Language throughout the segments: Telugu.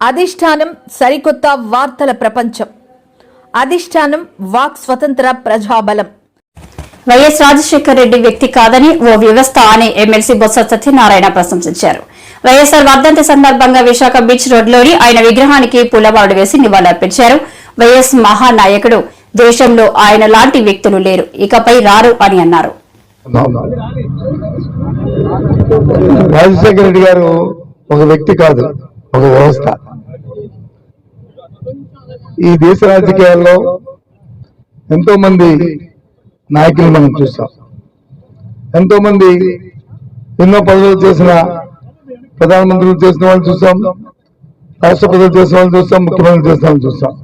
అధిష్టానం సరికొత్త వార్తల ప్రపంచం. అధిష్టానం వాక్ స్వతంత్ర ప్రజాబలం. వైఎస్ రాజశేఖర రెడ్డి వ్యక్తి కాదని ఓ వ్యవస్థ అని ఎమ్మెల్సీ బొత్స సత్యనారాయణ ప్రశంసించారు. వైఎస్ఆర్ వర్ధంతి సందర్భంగా విశాఖ బీచ్ రోడ్లోని ఆయన విగ్రహానికి పూలమారుడు వేసి నివాళులర్పించారు. వైఎస్ మహానాయకుడు దేశంలో ఆయన లాంటి వ్యక్తులు లేరు. ఇకపై రారు అని అన్నారు. రాజశేఖర రెడ్డి గారు ఒక వ్యక్తి కాదు ఒక వ్యవస్థ. ఈ దేశ రాజకీయాల్లో ఎంతో మంది నాయకులు మనం చూస్తాం. ఎంతో మంది ఎన్నో పదవులు చేసిన ప్రధానమంత్రులు చేసిన వాళ్ళు చూస్తాం. రాష్ట్రపతులు చేసిన వాళ్ళు చూస్తాం. ముఖ్యమంత్రులు చేసిన వాళ్ళు చూస్తాం.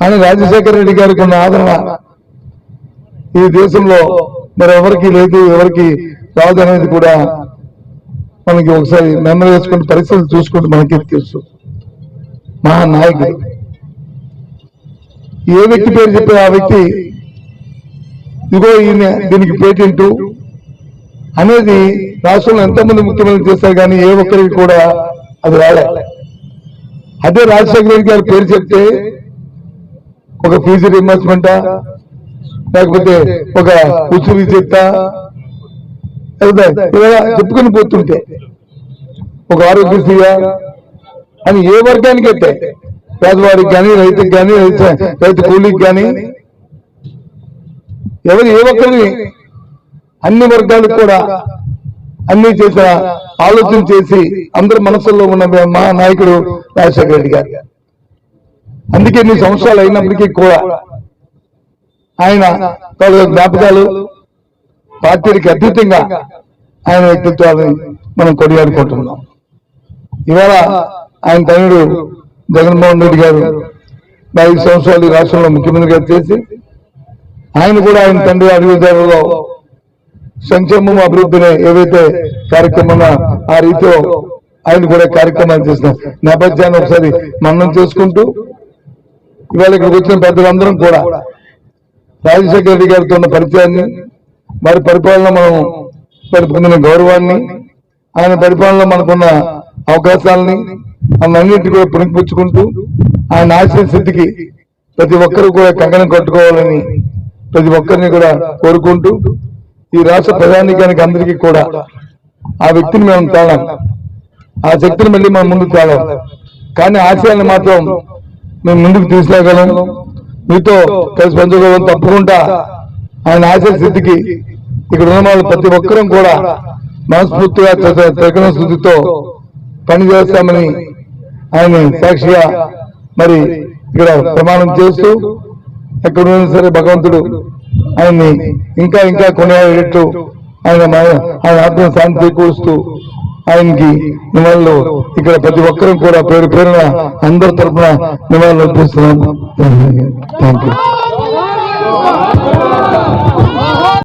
కానీ రాజశేఖర రెడ్డి గారికి ఉన్న ఆదరణ ఈ దేశంలో మరి ఎవరికి లేదు ఎవరికి రాదు అనేది కూడా మనకి ఒకసారి మెమరీ వేసుకుని పరిస్థితులు చూసుకుంటే మనకి తెలుసు. మహానాయకుడు. ఏ వ్యక్తి పేరు చెప్పే ఆ వ్యక్తి ఇదిగో ఈయన దీనికి పేటెంట్ అనేది రాష్ట్రంలో ఎంతమంది ముఖ్యమంత్రి చేస్తారు కానీ ఏ ఒక్కరికి కూడా అది రాలే. అదే రాజశేఖర రెడ్డి గారి పేరు చెప్తే ఒక ఫీజు రియంబర్స్మెంట్? లేకపోతే ఒక ఉచిత చెప్తా ఇలా చెప్పుకొని పోతుంటే ఒక ఆరోగ్యశ్రీయా? అని ఏ వర్గానికి అయితే? పేదవాడికి కానీ రైతుకి కానీ రైతు రైతు కూలీకి కానీ ఎవరు ఏ ఒక్కరిని? అన్ని వర్గాలకు కూడా అన్ని చేసిన ఆలోచన చేసి అందరి మనసుల్లో ఉన్న మా నాయకుడు రాజశేఖర రెడ్డి గారు. అందుకే ఎన్ని సంవత్సరాలు అయినప్పటికీ కూడా ఆయన జ్ఞాపకాలు పార్టీకి అతీతంగా ఆయన వ్యక్తిత్వాన్ని మనం కొనియాడుకుంటున్నాం. ఇవాళ ఆయన తనయుడు జగన్మోహన్ రెడ్డి గారు ఐదు సంవత్సరాలు రాష్ట్రంలో ముఖ్యమంత్రిగా చేసి ఆయన కూడా ఆయన తండ్రి అభివృద్ధిలో సంక్షేమం అభివృద్ధిని ఏవైతే కార్యక్రమం ఆ రీతిలో ఆయన కూడా కార్యక్రమాలు చేసిన నేపథ్యాన్ని ఒకసారి మన్నం చేసుకుంటూ ఇవాళ ఇక్కడికి వచ్చిన పెద్దలందరం కూడా రాజశేఖర రెడ్డి గారితో ఉన్న పరిచయాన్ని వారి పరిపాలన మనం వారి పొందిన గౌరవాన్ని ఆయన పరిపాలనలో మనకున్న అవకాశాలని అన్నింటి కూడా పుణికిపుచ్చుకుంటూ ఆయన ఆశయ స్థితికి ప్రతి ఒక్కరూ కూడా కంకణం కట్టుకోవాలని ప్రతి ఒక్కరిని కూడా కోరుకుంటూ ఈ రాష్ట్ర ప్రధానికానికి అందరికీ కూడా ఆ వ్యక్తిని మేము తాళం. ఆ శక్తిని మళ్ళీ మనం ముందుకు తాళం. కానీ ఆశయాన్ని మాత్రం మేము ముందుకు తీసుకెళ్ళగలం. మీతో కలిసి పంచుకోవడం తప్పకుండా. ఆయన ఆశయ స్థితికి ఇక్కడ ఉన్న వాళ్ళు ప్రతి ఒక్కరం కూడా మనస్ఫూర్తిగా తెగన స్థుతితో పనిచేస్తామని ఆయన సాక్షిగా మరి ఇక్కడ ప్రమాణం చేస్తూ ఎక్కడున్నా సరే భగవంతుడు ఆయన్ని ఇంకా ఇంకా కొనేటట్టు ఆయన మా- ఆయన ఆత్మ శాంతి చేకూరుస్తూ ఆయనకి నివాళులు ఇక్కడ ప్రతి ఒక్కరూ కూడా పేరు పేరున అందరి తరఫున నివాళులు అర్పిస్తున్నాం. Thank you